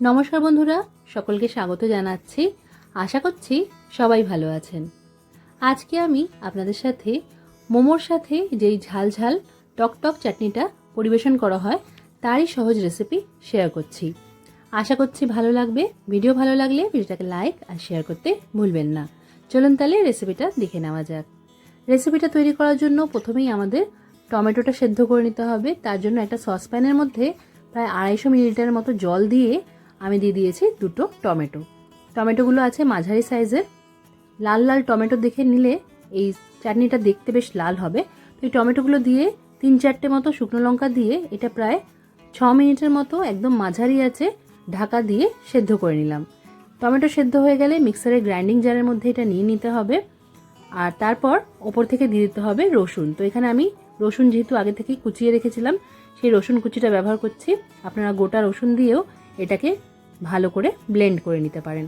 নমস্কার বন্ধুরা, সকলকে স্বাগত জানাচ্ছি। আশা করছি সবাই ভালো আছেন। আজকে আমি আপনাদের সাথে মোমোর সাথে যেই ঝাল ঝাল টক টক চাটনিটা পরিবেশন করা হয়, তারই সহজ রেসিপি শেয়ার করছি। আশা করছি ভালো লাগবে ভিডিও ভালো লাগলে ভিডিওটাকে লাইক আর শেয়ার করতে ভুলবেন না। চলুন তাহলে রেসিপিটা দেখে নেওয়া যাক। রেসিপিটা তৈরি করার জন্য প্রথমেই আমাদের টমেটোটা সেদ্ধ করে নিতে হবে। তার জন্য একটা সসপ্যানের মধ্যে প্রায় আড়াইশো মিলিলিটারের মতো জল দিয়ে আমি দিয়ে দিয়েছি দুটো টমেটো। টমেটোগুলো আছে মাঝারি সাইজের। লাল লাল টমেটো দেখে নিলে এই চাটনিটা দেখতে বেশ লাল হবে। তো এই টমেটোগুলো দিয়ে তিন চারটে মতো শুকনো লঙ্কা দিয়ে এটা প্রায় ছ মিনিটের মতো একদম মাঝারি আছে ঢাকা দিয়ে সেদ্ধ করে নিলাম। টমেটো সেদ্ধ হয়ে গেলে মিক্সারের গ্রাইন্ডিং জারের মধ্যে এটা নিয়ে নিতে হবে। আর তারপর ওপর থেকে দিয়ে দিতে হবে রসুন। তো এখানে আমি রসুন যেহেতু আগে থেকেই কুচিয়ে রেখেছিলাম, সেই রসুন কুচিটা ব্যবহার করছি। আপনারা গোটা রসুন দিয়েও এটাকে ভালো করে ব্লেন্ড করে নিতে পারেন।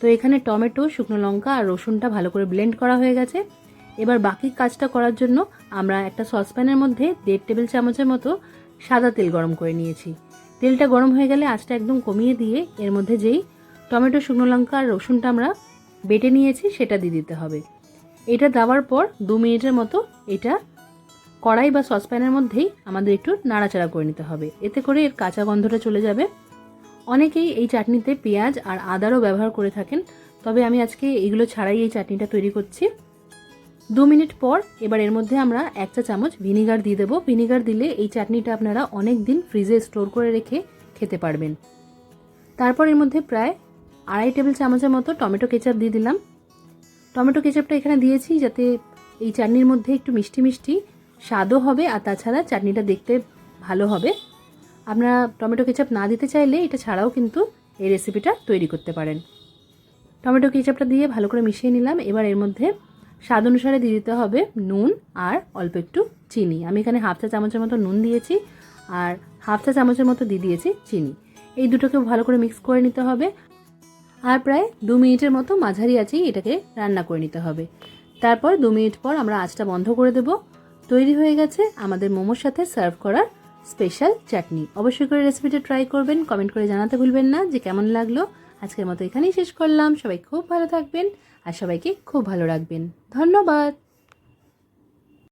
তো এখানে টমেটো, শুকনো লঙ্কা আর রসুনটা ভালো করে ব্লেন্ড করা হয়ে গেছে। এবার বাকি কাজটা করার জন্য আমরা একটা সসপ্যানের মধ্যে দেড় টেবিল চামচের মতো সাদা তেল গরম করে নিয়েছি। তেলটা গরম হয়ে গেলে আঁচটা একদম কমিয়ে দিয়ে এর মধ্যে যেই টমেটো, শুকনো লঙ্কা আর রসুনটা আমরা বেটে নিয়েছি সেটা দিয়ে দিতে হবে। এটা দেওয়ার পর দু মিনিটের মতো এটা কড়াই বা সসপ্যানের মধ্যেই আমাদের একটু নাড়াচাড়া করে নিতে হবে। এতে করে এর কাঁচা গন্ধটা চলে যাবে। অনেকেই এই চাটনিতে পেঁয়াজ আর আদারও ব্যবহার করে থাকেন, তবে আমি আজকে এগুলো ছাড়াই এই চাটনিটা তৈরি করছি। দু মিনিট পর এবার এর মধ্যে আমরা এক চা চামচ ভিনিগার দিয়ে দেবো। ভিনিগার দিলে এই চাটনিটা আপনারা অনেক দিন ফ্রিজে স্টোর করে রেখে খেতে পারবেন। তারপর এর মধ্যে প্রায় আড়াই টেবিল চামচের মতো টমেটো কেচাপ দিয়ে দিলাম। টমেটো কেচাপটা এখানে দিয়েছি যাতে এই চাটনির মধ্যে একটু মিষ্টি মিষ্টি স্বাদও হবে আর তাছাড়া চাটনিটা দেখতে ভালো হবে। আপনারা টমেটো কেচাপ না দিতে চাইলে এটা ছাড়াও কিন্তু এই রেসিপিটা তৈরি করতে পারেন। টমেটো কেচাপটা দিয়ে ভালো করে মিশিয়ে নিলাম। এবার এর মধ্যে স্বাদ অনুসারে দিয়ে দিতে হবে নুন আর অল্প একটু চিনি। আমি এখানে হাফ চা চামচের মতো নুন দিয়েছি আর হাফ চা চামচের মতো দিয়ে দিয়েছি চিনি। এই দুটোকে ভালো করে মিক্স করে নিতে হবে আর প্রায় দু মিনিটের মতো মাঝারি আছেই এটাকে রান্না করে নিতে হবে। তারপর দু মিনিট পর আমরা আঁচটা বন্ধ করে দেব। তৈরি হয়ে গেছে আমাদের মোমোর সাথে সার্ভ করার স্পেশাল চাটনি। অবশ্যই করে রেসিপিটা ট্রাই করবেন কমেন্ট করে জানাতে ভুলবেন না। যে কেমন লাগল, আজকের মতো এখানেই শেষ করলাম। সবাই খুব ভালো থাকবেন আর সবাইকে খুব ভালো রাখবেন। ধন্যবাদ।